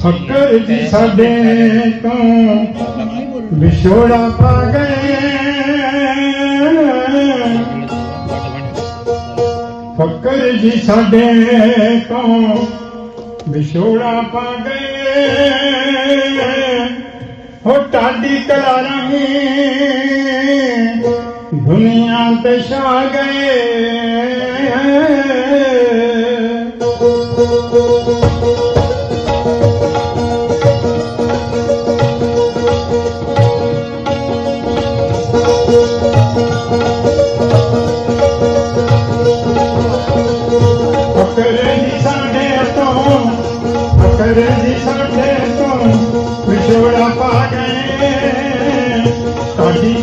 ਫਕਰ ਜੀ ਸਾਡੇ ਤੋਂ ਵਿਛੋੜਾ ਪਾ ਗਏ ਫੱਕਰ ਜੀ ਸਾਡੇ ਤੋਂ ਵਿਛੋੜਾ ਪਾ ਗਏ ਹੋ ਟਾਡੀ ਕਲਾ ਰਹੀ ਦੁਨੀਆ ਤੇ ਛਾ ਗਏ।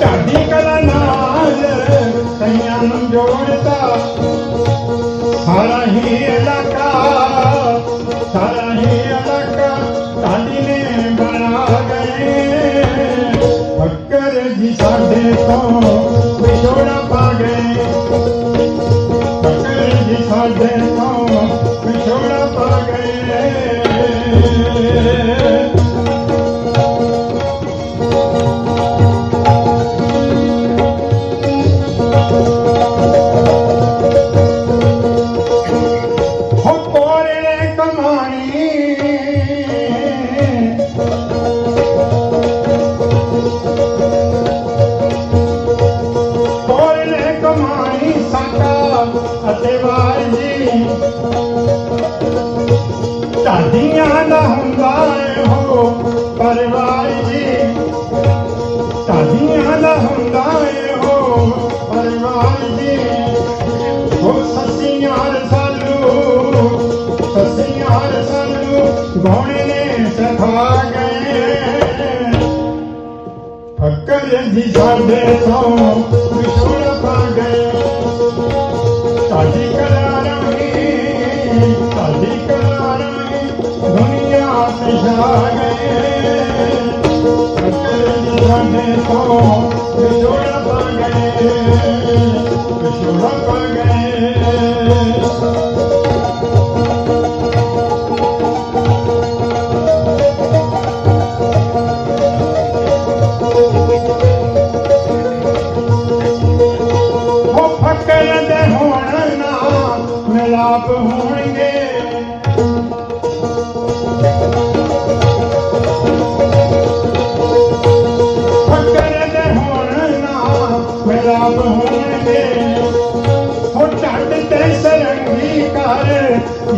ڏاڍي ڪلا ناشتا سارا ئي اڄ ۾ منا بڪر جي ساڍي ته ਢਾਡੀਆਂ ਦਾ ਹੁੰਦਾ ਏ ਹੋ ਪਰਵਾਰ ਜੀ। ਢਾਡੀਆਂ ਦਾ ਹੁੰਦਾ ਏ ਹੋ ਪਰਵਾਰ ਜੀ। ਹੋ ਸੱਸੀਆਂ ਰਸਾਲੂ ਸੱਸੀਆਂ ਰਸਾਲੂ ਗੋਣੇ ਨੇ ਸਖਾ ਗਏ ਫਕਰ ਜੀ ਸਾਡੇ ਤੋਂ, ਵਿਛੋੜ ਪਾ ਗਏ ਸਾਡੀ ਗਏ